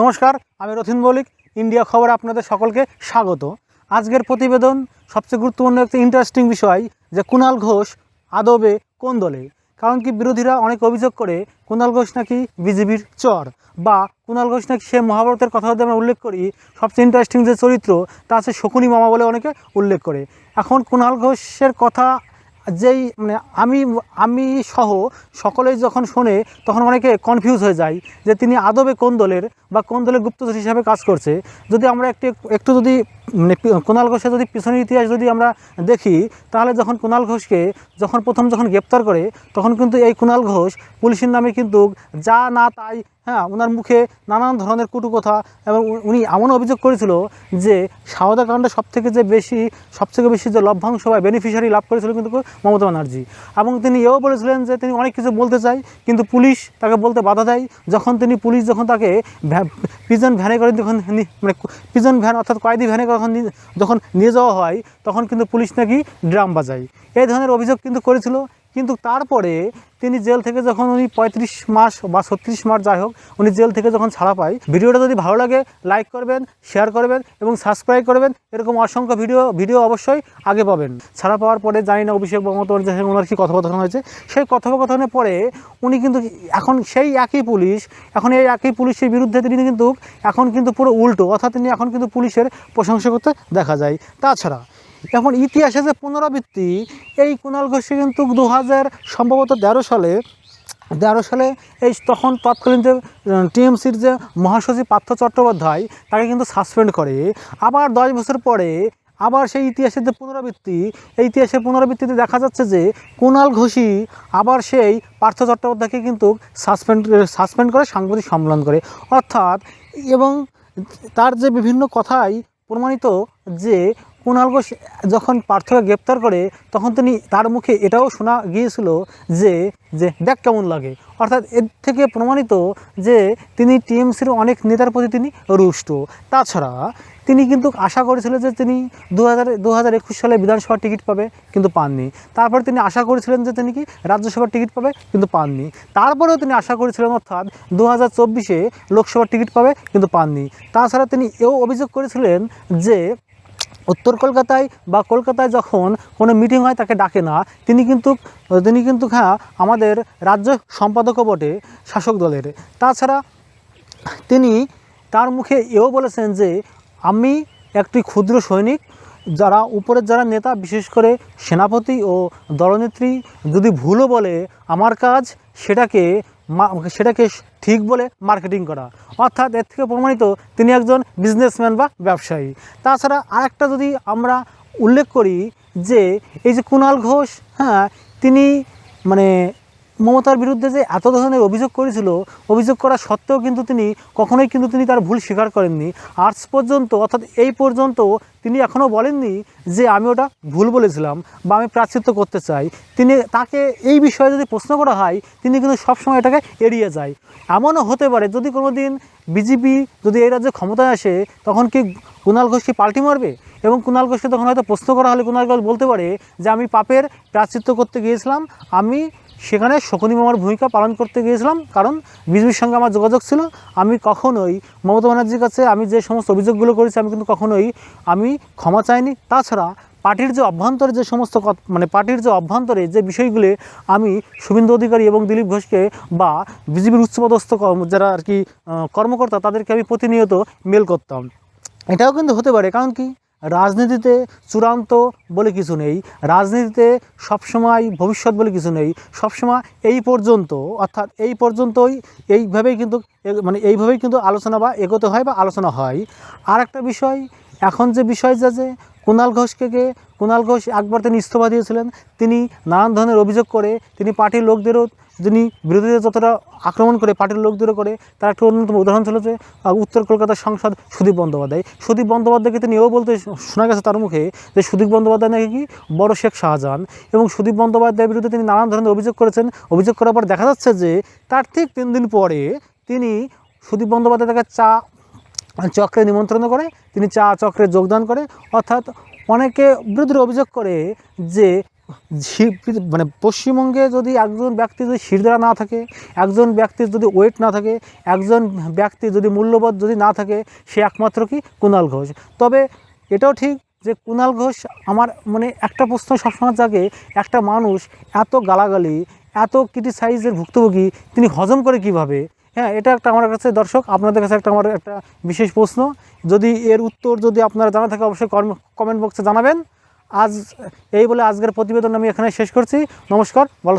নমস্কার, আমি রথিন মৌলিক ইন্ডিয়া খবরে আপনাদের সকলকে স্বাগত। আজকের প্রতিবেদন, সবচেয়ে গুরুত্বপূর্ণ একটি ইন্টারেস্টিং বিষয়, যে কুণাল ঘোষ আদবে কোন দলে? কারণ কি বিরোধীরা অনেক অভিযোগ করে কুণাল ঘোষ নাকি বিজেপির চর, বা কুণাল ঘোষ নাকি সে মহাভারতের কথা যদি আমরা উল্লেখ করি, সবচেয়ে ইন্টারেস্টিং যে চরিত্র, তা আছে শকুনি মামা বলে অনেকে উল্লেখ করে। এখন কুণাল ঘোষের কথা যেই মানে আমি আমি সহ সকলেই যখন শোনে, তখন অনেকে কনফিউজ হয়ে যায় যে তিনি আদবে কোন দলের বা কোন দলের গুপ্তচর হিসাবে কাজ করছে। যদি আমরা একটু একটু যদি মানে কুণাল ঘোষের যদি পিছনের ইতিহাস যদি আমরা দেখি, তাহলে যখন কুণাল ঘোষকে যখন প্রথম যখন গ্রেপ্তার করে, তখন কিন্তু এই কুণাল ঘোষ পুলিশের নামে কিন্তু যা না তাই হ্যাঁ ওনার মুখে নানান ধরনের কটু কথা এবং উনি এমন অভিযোগ করেছিল যে সারদা কাণ্ডে সব থেকে যে বেশি, সবথেকে বেশি যে লভ্যাংশ বা বেনিফিশিয়ারি লাভ করেছিল কিন্তু মমতা ব্যানার্জি। এবং তিনি এও বলেছিলেন যে তিনি অনেক কিছু বলতে চাই কিন্তু পুলিশ তাকে বলতে বাধা দেয়। যখন তিনি পুলিশ যখন তাকে পিজন ভ্যানে করে যখন মানে পিজন ভ্যান অর্থাৎ কয়েদি ভ্যানে যখন যখন নিয়ে যাওয়া হয়, তখন কিন্তু পুলিশ নাকি ড্রাম বাজায়। এই ধরনের অভিযোগ কিন্তু করেছিল কিন্তু তারপরে তিনি জেল থেকে যখন উনি পঁয়ত্রিশ মাস বা ছত্রিশ মাস যাই হোক, উনি জেল থেকে যখন ছাড়া পায়, ভিডিওটা যদি ভালো লাগে লাইক করবেন শেয়ার করবেন এবং সাবস্ক্রাইব করবেন, এরকম অসংখ্য ভিডিও ভিডিও অবশ্যই আগে পাবেন। ছাড়া পাওয়ার পরে জানি না অভিষেক বন্দ্যোপাধ্যায়ের যে ওনার কী কথোপকথন হয়েছে। সেই কথোপকথনের পরে উনি কিন্তু এখন সেই একই পুলিশ, এখন এই একই পুলিশের বিরুদ্ধে তিনি কিন্তু, এখন কিন্তু পুরো উল্টো, অর্থাৎ তিনি এখন কিন্তু পুলিশের প্রশংসা করতে দেখা যায়। তাছাড়া এখন ইতিহাসে যে পুনরাবৃত্তি, এই কুণাল ঘোষে কিন্তু দু হাজার সম্ভবত তেরো সালে তেরো সালে এই তখন তৎকালীন যে টিএমসির যে মহাসচিব পার্থ চট্টোপাধ্যায়, তাকে কিন্তু সাসপেন্ড করে। আবার দশ বছর পরে আবার সেই ইতিহাসের যে পুনরাবৃত্তি, এই ইতিহাসের পুনরাবৃত্তিতে দেখা যাচ্ছে যে কুণাল ঘোষই আবার সেই পার্থ চট্টোপাধ্যায়কে কিন্তু সাসপেন্ড সাসপেন্ড করে, সাংবাদিক সম্মেলন করে। অর্থাৎ, এবং তার যে বিভিন্ন কথাই প্রমাণিত যে কুণাল ঘোষ যখন পার্থকে গ্রেপ্তার করে, তখন তিনি তার মুখে এটাও শোনা গিয়েছিল যে যে দেখ কেমন লাগে। অর্থাৎ এর থেকে প্রমাণিত যে তিনি টিএমসির অনেক নেতার প্রতি তিনি রুষ্ট। তাছাড়া তিনি কিন্তু আশা করেছিলেন যে তিনি দু হাজার দু হাজার একুশ সালে বিধানসভার টিকিট পাবে, কিন্তু পাননি। তারপর তিনি আশা করেছিলেন যে তিনি কি রাজ্যসভার টিকিট পাবে, কিন্তু পাননি। তারপরেও তিনি আশা করেছিলেন, অর্থাৎ দু হাজার চব্বিশে লোকসভার টিকিট পাবে, কিন্তু পাননি। তাছাড়া তিনি এও অভিযোগ করেছিলেন যে উত্তর কলকাতায় বা কলকাতায় যখন কোনো মিটিং হয় তাকে ডাকে না, তিনি কিন্তু তিনি কিন্তু হ্যাঁ আমাদের রাজ্য সম্পাদকও বটে, শাসক দলের। তাছাড়া তিনি তার মুখে এও বলেছেন যে, আমি একটি ক্ষুদ্র সৈনিক, যারা উপরের যারা নেতা, বিশেষ করে সেনাপতি ও দলনেত্রী যদি ভুলও বলে আমার কাজ, সেটাকে সেটাকে ঠিক বলে মার্কেটিং করা। অর্থাৎ এর থেকে প্রমাণিত তিনি একজন বিজনেসম্যান বা ব্যবসায়ী। তাছাড়া আরেকটা যদি আমরা উল্লেখ করি যে এই যে কুণাল ঘোষ হ্যাঁ তিনি মানে মমতার বিরুদ্ধে যে এত ধরনের অভিযোগ করেছিল, অভিযোগ করা সত্ত্বেও কিন্তু তিনি, কখনোই কিন্তু তিনি তার ভুল স্বীকার করেননি। আজ পর্যন্ত, অর্থাৎ এই পর্যন্ত তিনি এখনও বলেননি যে আমি ওটা ভুল বলেছিলাম বা আমি প্রাচিত্য করতে চাই। তিনি তাকে এই বিষয়ে যদি প্রশ্ন করা হয়, তিনি কিন্তু সবসময় এটাকে এড়িয়ে যায়। এমনও হতে পারে, যদি কোনো দিন বিজেপি যদি এই রাজ্যে ক্ষমতায় আসে, তখন কি কুণাল ঘোষ কি পাল্টি মারবে? এবং কুণাল ঘোষকে তখন হয়তো প্রশ্ন করা হলে কুণাল ঘোষ বলতে পারে যে, আমি পাপের প্রাচিত্য করতে গিয়েছিলাম, আমি সেখানে শকুনি মামার ভূমিকা পালন করতে গিয়েছিলাম, কারণ বিজেপির সঙ্গে আমার যোগাযোগ ছিল। আমি কখনোই মমতা ব্যানার্জির কাছে আমি যে সমস্ত অভিযোগগুলো করেছি, আমি কিন্তু কখনোই আমি ক্ষমা চাইনি। তাছাড়া পার্টির যে অভ্যন্তরে যে সমস্ত মানে পার্টির যে অভ্যন্তরে যে বিষয়গুলি আমি শুভেন্দু অধিকারী এবং দিলীপ ঘোষকে বা বিজেপির উচ্চপদস্থ যারা আর কি কর্মকর্তা, তাদেরকে আমি প্রতিনিয়ত মেল করতাম। এটাও কিন্তু হতে পারে, কারণ কি? রাজনীতিতে চূড়ান্ত বলে কিছু নেই, রাজনীতিতে সবসময় ভবিষ্যৎ বলে কিছু নেই, সবসময় এই পর্যন্ত, অর্থাৎ এই পর্যন্তই এইভাবেই কিন্তু মানে এইভাবেই কিন্তু আলোচনা বা এগোতে হয় বা আলোচনা হয়। আর একটা বিষয়, এখন যে বিষয় যা, যে কুণাল ঘোষকে কুণাল ঘোষ একবার তিনি ইস্তফা দিয়েছিলেন। তিনি নানান ধরনের অভিযোগ করে, তিনি পার্টির লোকদেরও, যিনি বিরোধীদের যতটা আক্রমণ করে পার্টির লোকদেরও করে, তার একটা অন্যতম উদাহরণ ছিল যে উত্তর কলকাতার সাংসদ সুদীপ বন্দ্যোপাধ্যায়। সুদীপ বন্দ্যোপাধ্যায়কে তিনি এও বলতে শোনা গেছে তার মুখে যে, সুদীপ বন্দ্যোপাধ্যায় নাকি কি? বড় শেখ শাহজাহান। এবং সুদীপ বন্দ্যোপাধ্যায়ের বিরুদ্ধে তিনি নানান ধরনের অভিযোগ করেছেন। অভিযোগ করার পর দেখা যাচ্ছে যে, তার ঠিক তিন দিন পরে তিনি সুদীপ বন্দ্যোপাধ্যায় তাকে চা চক্রে নিমন্ত্রণ করে, তিনি চা চক্রে যোগদান করে, অর্থাৎ অনেকে বিরোধীরা অভিযোগ করে যে মানে পশ্চিমবঙ্গে যদি একজন ব্যক্তি যদি শিরদারা না থাকে, একজন ব্যক্তির যদি ওয়েট না থাকে, একজন ব্যক্তি যদি মূল্যবোধ যদি না থাকে, সে একমাত্র কি? কুণাল ঘোষ। তবে এটাও ঠিক যে কুণাল ঘোষ আমার মানে একটা প্রশ্ন সবসময় জাগে, একটা মানুষ এত গালাগালি, এত ক্রিটিসাইজের ভুক্তভোগী, তিনি হজম করে কীভাবে? হ্যাঁ এটা একটা আমার কাছে দর্শক, আপনাদের কাছে একটা আমার একটা বিশেষ প্রশ্ন। যদি এর উত্তর যদি আপনারা জানা থাকে, অবশ্যই কমেন্ট বক্সে জানাবেন। আজ এই বলে আজকের প্রতিবেদন আমি এখানে শেষ করছি। নমস্কার, ভালো।